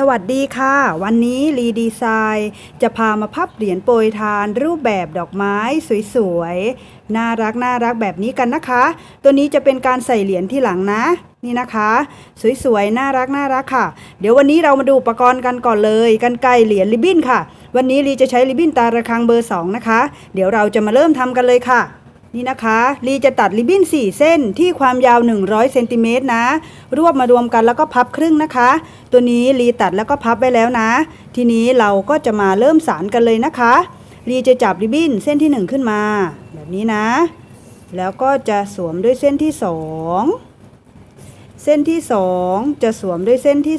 สวัสดีค่ะ วันนี้รีดีไซน์จะพามาพับเหรียญโปรยทานรูปแบบดอกไม้สวยๆ น่ารักน่ารักแบบนี้กันนะคะ ตัวนี้จะเป็นการใส่เหรียญที่หลังนะ นี่นะคะ สวยๆ น่ารักน่ารักค่ะ เดี๋ยววันนี้เรามาดูอุปกรณ์กันก่อนเลยกันไกลเหรียญริบบิ้นค่ะ วันนี้รีจะใช้ริบบิ้นตาระคังเบอร์ 2 นะคะ เดี๋ยวเราจะมาเริ่มทำกันเลยค่ะ นี่นะคะลีจะตัดริบบิ้น 4 เส้นที่ความยาว 100เซนติเมตรนะ รวบมารวมกันแล้วก็พับครึ่งนะคะ ตัวนี้ลีตัดแล้วก็พับไว้แล้วนะ ทีนี้เราก็จะมาเริ่มสารกันเลยนะคะลีจะจับริบบิ้นเส้นที่ 1 ขึ้นมา แบบนี้นะ แล้วก็จะสวมด้วยเส้นที่ 2 เส้นที่ 2 จะสวมด้วยเส้นที่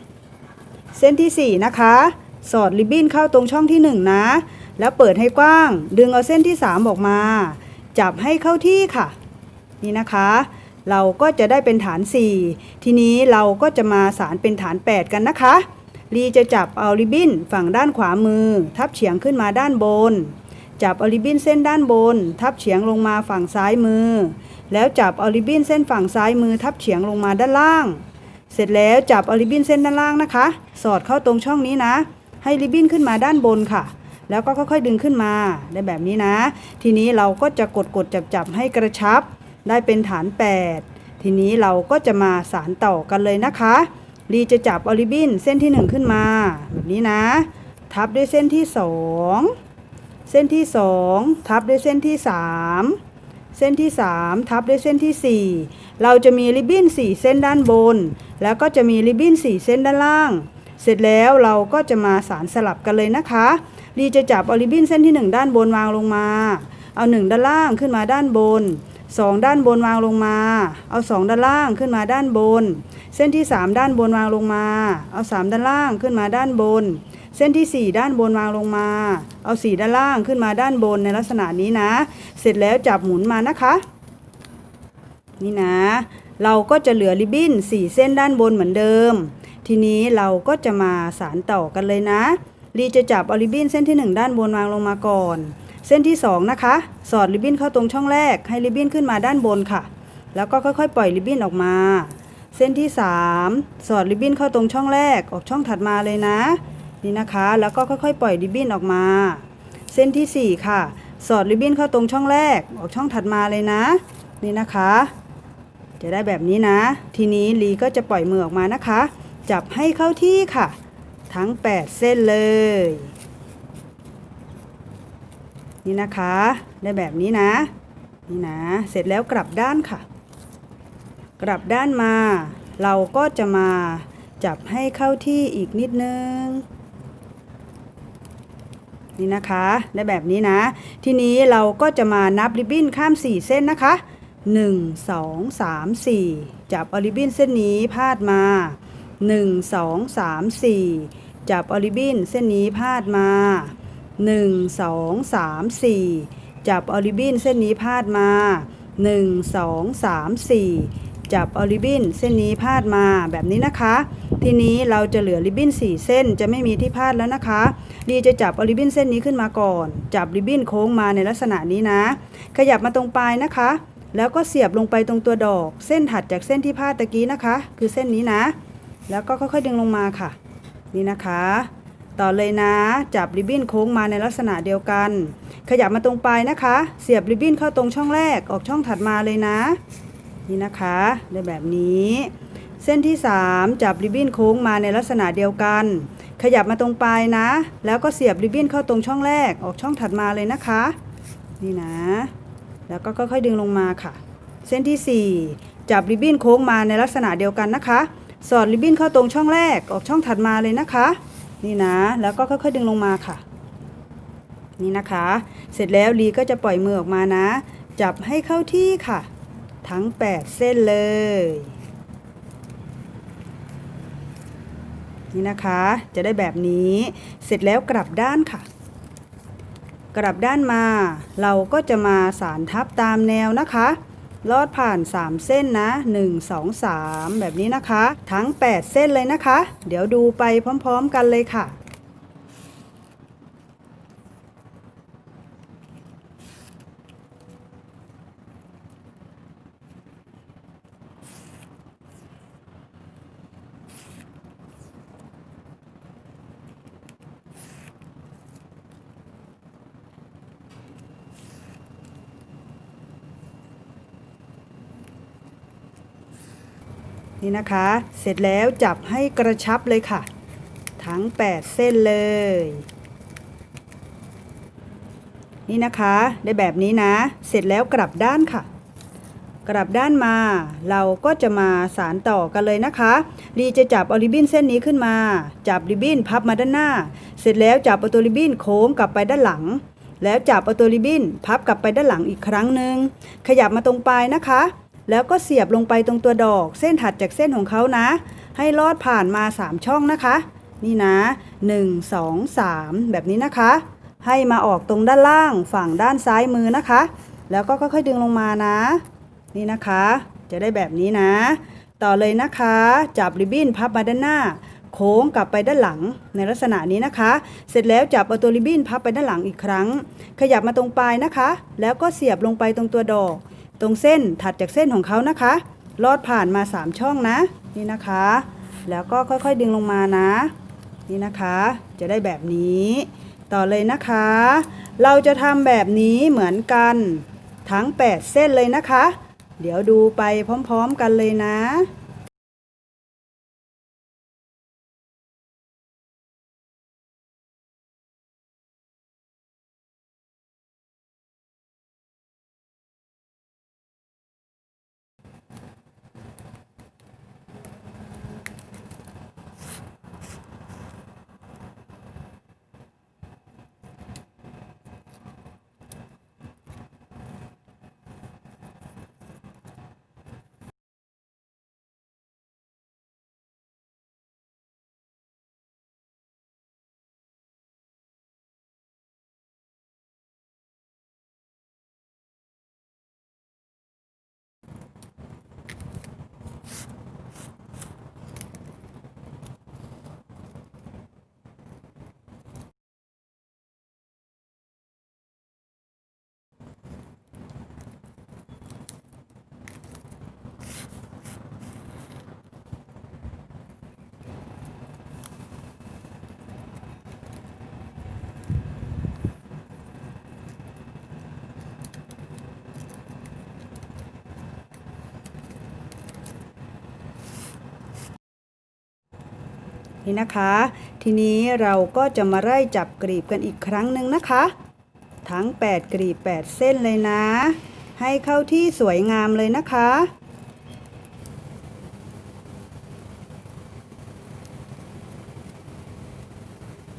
3 เส้นทีสี่4 นะคะ สอดริบบิ้นเข้าตรงช่องที่ 1 นะ แล้วเปิดให้กว้าง ดึงเอาเส้นที่ 3 ออกมา จับให้เข้าที่ค่ะ นี่นะคะ เราก็จะได้เป็นฐาน 4 ทีนี้เราก็จะมาสารเป็นฐาน 8 กันนะคะ ลีจะจับเอาริบบิ้นฝั่งด้านขวามือ ทับเฉียงขึ้นมาด้านบน จับเอาริบบิ้นเส้นด้านบน ทับเฉียงลงมาฝั่งซ้ายมือ แล้วจับเอาริบบิ้นเส้นฝั่งซ้ายมือ ทับเฉียงลงมาด้านล่าง เสร็จแล้วจับเอาริบบิ้นเส้นด้านล่างนะคะ สอดเข้าตรงช่องนี้นะ ให้ริบบิ้นขึ้นมาด้านบนค่ะ แล้วก็ค่อยๆดึงขึ้นมาได้แบบนี้นะ ทีนี้เราก็จะกดกดจับจับๆให้กระชับ ได้เป็นฐาน 8 ทีนี้เราก็จะมาสารต่อกันเลยนะคะลีจะจับอาริบินเส้นที่ 1 ขึ้นมา แบบนี้นะ ทับด้วยเส้นที่ 2 เส้นที่ 2 ทับด้วยเส้นที่ 3 เส้นที่ 3 ทับด้วยเส้นทีสี่4 เราจะมีริบบิ้น4 เส้นด้านบน แล้วก็จะมีริบบิ้น4 เส้นด้านล่าง เสร็จแล้วเราก็จะมาสารสลับกันเลยนะคะลีจะจับอาริบินเส้นที่ 1 ด้านบนวางลงมา เอา 1 ด้านล่างขึ้นมาด้านบน 2 ด้านบนวางลงมา เอา 2 ด้านล่างขึ้นมาด้านบน เส้นที่ 3 ด้านบนวางลงมา เอา 3 ด้านล่างขึ้นมาด้านบน เส้นที่ 4 ด้านบนวางลงมา เอา 4 ด้านล่างขึ้นมาด้านบนในลักษณะนี้นะ เสร็จแล้วจับหมุนมานะคะ นี่นะ เราก็จะเหลือริบบิ้น4 เส้นด้านบนเหมือนเดิม ทีนี้เราก็จะมาสารต่อกันเลยนะลีจะจับเอาริบบิ้นเส้นที่ 1 ด้านบนวางลงมาก่อน เส้นที่ 2 นะคะ สอดริบบิ้นเข้าตรงช่องแรก ให้ริบบิ้นขึ้นมาด้านบนค่ะ แล้วก็ค่อยๆ ปล่อยริบบิ้นออกมา เส้นที่ 3 สอดริบบิ้นเข้าตรงช่องแรก ออกช่องถัดมาเลยนะ นี่นะคะ แล้วก็ค่อยๆ ปล่อยริบบิ้นออกมา เส้นทีสี่4 ค่ะ สอดริบบิ้นเข้าตรงช่องแรก ออกช่องถัดมาเลยนะ นี่นะคะ จะได้แบบนี้นะ ทีนี้ลีก็จะปล่อยมือออกมานะคะ จับให้เข้าที่ค่ะ ทั้ง 8 เส้นเลย นี่นะคะ ได้แบบนี้นะ นี่นะ เสร็จแล้วกลับด้านค่ะ กลับด้านมา เราก็จะมาจับให้เข้าที่อีกนิดนึงนี่นะคะได้แบบนี้นะ ทีนี้เราก็จะมานับริบบิ้นข้าม 4 เส้นนะคะ 1 2 3 4 จับอาริบบิ้นเส้นนี้พาดมา 1 2 3 4 จับอาริบินเส้นนี้พาดมา 1 2 3 4 จับอาริบินเส้นนี้พาดมา 1 2 3 4 จับอาริบินเส้นนี้พาดมาแบบนี้นะคะ ทีนี้เราจะเหลือริบบิ้น4 เส้นจะไม่มีที่พาดแล้วนะคะลีจะจับอาริบบิ้นเส้นนี้ขึ้นมาก่อน จับริบบิ้นโค้งมาในลักษณะนี้นะ ขยับมาตรงปลายนะคะแล้วก็เสียบลงไปตรงตัวดอก เส้นถัดจากเส้นที่พาดตะกี้นะคะ คือเส้นนี้นะ แล้วก็ค่อยๆดึงลงมาค่ะ นี่นะคะ ต่อเลยนะ จับริบบิ้นโค้งมาในลักษณะเดียวกัน ขยับมาตรงปลายนะคะ เสียบริบบิ้นเข้าตรงช่องแรกออกช่องถัดมาเลยนะ นี่นะคะได้แบบนี้ เส้นที่ 3 จับริบบิ้นโค้งมาในลักษณะเดียวกัน ขยับมาตรงปลายนะ แล้วก็เสียบริบบิ้นเข้าตรงช่องแรกออกช่องถัดมาเลยนะคะ นี่นะ แล้วก็ค่อยๆดึงลงมาค่ะ เส้นที่ 4 จับริบบิ้นโค้งมาในลักษณะเดียวกันนะคะ สอดริบบิ้นเข้าตรงช่องแรกออกช่องถัดมาเลยนะคะ นี่นะ แล้วก็ค่อยๆดึงลงมาค่ะ นี่นะคะ เสร็จแล้วลีก็จะปล่อยมือออกมานะ จับให้เข้าที่ค่ะ ทั้ง 8 เส้นเลย นี่นะคะ จะได้แบบนี้ เสร็จแล้วกลับด้านค่ะ กลับด้านมา เราก็จะมาสารทับตามแนวนะคะ ลอดผ่าน 3 เส้นนะ 1 2 3 แบบนี้นะคะ ทั้ง 8 เส้นเลยนะคะ เดี๋ยวดูไปพร้อม ๆ กันเลยค่ะ นี่นะคะ เสร็จแล้วจับให้กระชับเลยค่ะ ทั้ง 8 เส้นเลย นี่นะคะ ได้แบบนี้นะ เสร็จแล้วกลับด้านค่ะ กลับด้านมา เราก็จะมาสารต่อกันเลยนะคะลีจะจับเอาริบบิ้นเส้นนี้ขึ้นมา จับริบบิ้นพับมาด้านหน้า เสร็จแล้วจับเอาตัวริบบิ้นโค้งกลับไปด้านหลังแล้วจับเอาตัวริบบิ้นพับกลับไปด้านหลังอีกครั้งหนึ่งขยับมาตรงปลายนะคะ แล้วก็เสียบลงไปตรงตัวดอก เส้นถัดจากเส้นของเขานะ ให้ลอดผ่านมา 3 ช่องนะคะ นี่นะ 1 2 3 แบบนี้นะคะ ให้มาออกตรงด้านล่างฝั่งด้านซ้ายมือนะคะ แล้วก็ค่อยๆดึงลงมานะ นี่นะคะ จะได้แบบนี้นะ ต่อเลยนะคะ จับริบบิ้นพับมาด้านหน้าโค้งกลับไปด้านหลังในลักษณะนี้นะคะ เสร็จแล้วจับเอาตัวริบบิ้นพับไปด้านหลังอีกครั้ง ขยับมาตรงปลายนะคะ แล้วก็เสียบลงไปตรงตัวดอก ตรงเส้นถัดจากเส้นของเขานะคะ ลอดผ่านมา 3 ช่องนะ นี่นะคะ แล้วก็ค่อยๆดึงลงมานะ นี่นะคะ จะได้แบบนี้ ต่อเลยนะคะ เราจะทำแบบนี้เหมือนกันทั้ง 8 เส้นเลยนะคะ เดี๋ยวดูไปพร้อมๆกันเลยนะ นี่นะคะ ทีนี้เราก็จะมาไล่จับกรีบกันอีกครั้งหนึ่งนะคะ ทั้ง 8 กรีบ 8 เส้นเลยนะ ให้เข้าที่สวยงามเลยนะคะ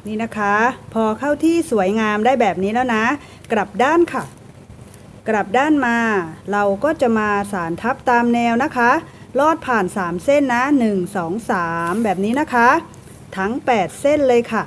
นี่นะคะ พอเข้าที่สวยงามได้แบบนี้แล้วนะ กลับด้านค่ะ กลับด้านมา เราก็จะมาสารทับตามแนวนะคะ ลอดผ่าน 3 เส้นนะ 1 2 3 แบบนี้นะคะ ทั้ง 8 เส้นเลยค่ะ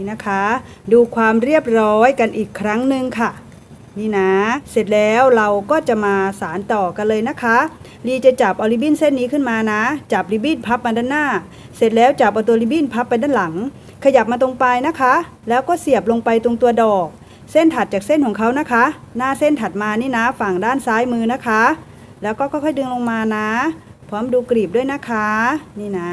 นี่นะคะ ดูความเรียบร้อยกันอีกครั้งหนึ่งค่ะ นี่นะ เสร็จแล้วเราก็จะมาสารต่อกันเลยนะคะลีจะจับเอาริบบิ้นเส้นนี้ขึ้นมานะ จับริบบิ้นพับมาด้านหน้า เสร็จแล้วจับเอาตัวริบบิ้นพับไปด้านหลัง ขยับมาตรงปลายนะคะ แล้วก็เสียบลงไปตรงตัวดอก เส้นถัดจากเส้นของเขานะคะ หน้าเส้นถัดมานี่นะ ฝั่งด้านซ้ายมือนะคะ แล้วก็ค่อยๆดึงลงมานะ พร้อมดูกรีบด้วยนะคะ นี่นะ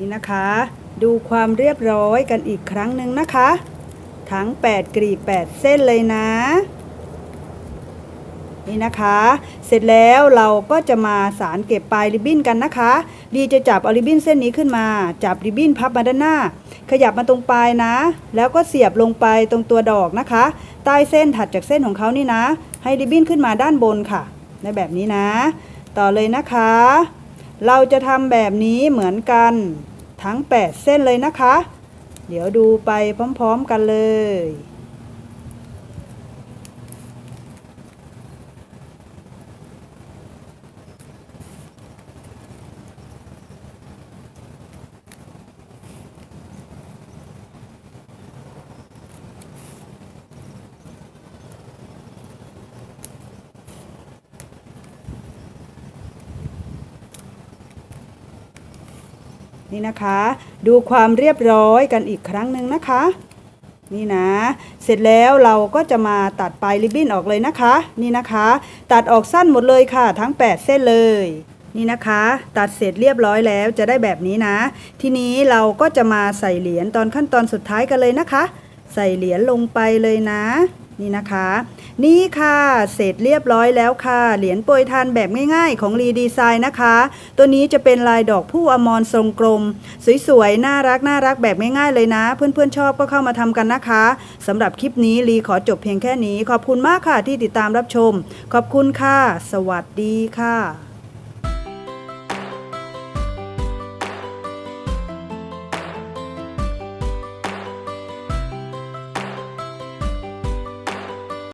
นี่นะคะ ดูความเรียบร้อยกันอีกครั้งหนึ่งนะคะ ทั้ง 8 กรีบ 8 เส้นเลยนะ นี่นะคะ เสร็จแล้วเราก็จะมาสารเก็บปลายริบบิ้นกันนะคะ ดีจะจับเอาริบบิ้นเส้นนี้ขึ้นมา จับริบบิ้นพับมาด้านหน้า ขยับมาตรงปลายนะ แล้วก็เสียบลงไปตรงตัวดอกนะคะ ใต้เส้นถัดจากเส้นของเขานี่นะ ให้ริบบิ้นขึ้นมาด้านบนค่ะ ในแบบนี้นะ ต่อเลยนะคะเราจะทำแบบนี้เหมือนกัน ทั้ง 8 เส้นเลยนะคะ เดี๋ยวดูไปพร้อม ๆ กันเลย นี่นะคะ ดูความเรียบร้อยกันอีกครั้งหนึ่งนะคะ นี่นะ เสร็จแล้วเราก็จะมาตัดปลายริบบิ้นออกเลยนะคะ นี่นะคะ ตัดออกสั้นหมดเลยค่ะ ทั้ง 8 เส้นเลย นี่นะคะ ตัดเสร็จเรียบร้อยแล้วจะได้แบบนี้นะ ทีนี้เราก็จะมาใส่เหรียญตอนขั้นตอนสุดท้ายกันเลยนะคะ ใส่เหรียญลงไปเลยนะ นี่นะคะ นี่ค่ะ เสร็จเรียบร้อยแล้วค่ะ เหรียญโปรยทานแบบง่ายๆ ของรีดีไซน์นะคะ ตัวนี้จะเป็นลายดอกผู้อมรทรงกลม สวยๆ น่ารักน่ารักแบบง่ายๆเลยนะ เพื่อนๆชอบก็เข้ามาทำกันนะคะสำหรับคลิปนี้รีขอจบเพียงแค่นี้ ขอบคุณมากค่ะที่ติดตามรับชม ขอบคุณค่ะ สวัสดีค่ะ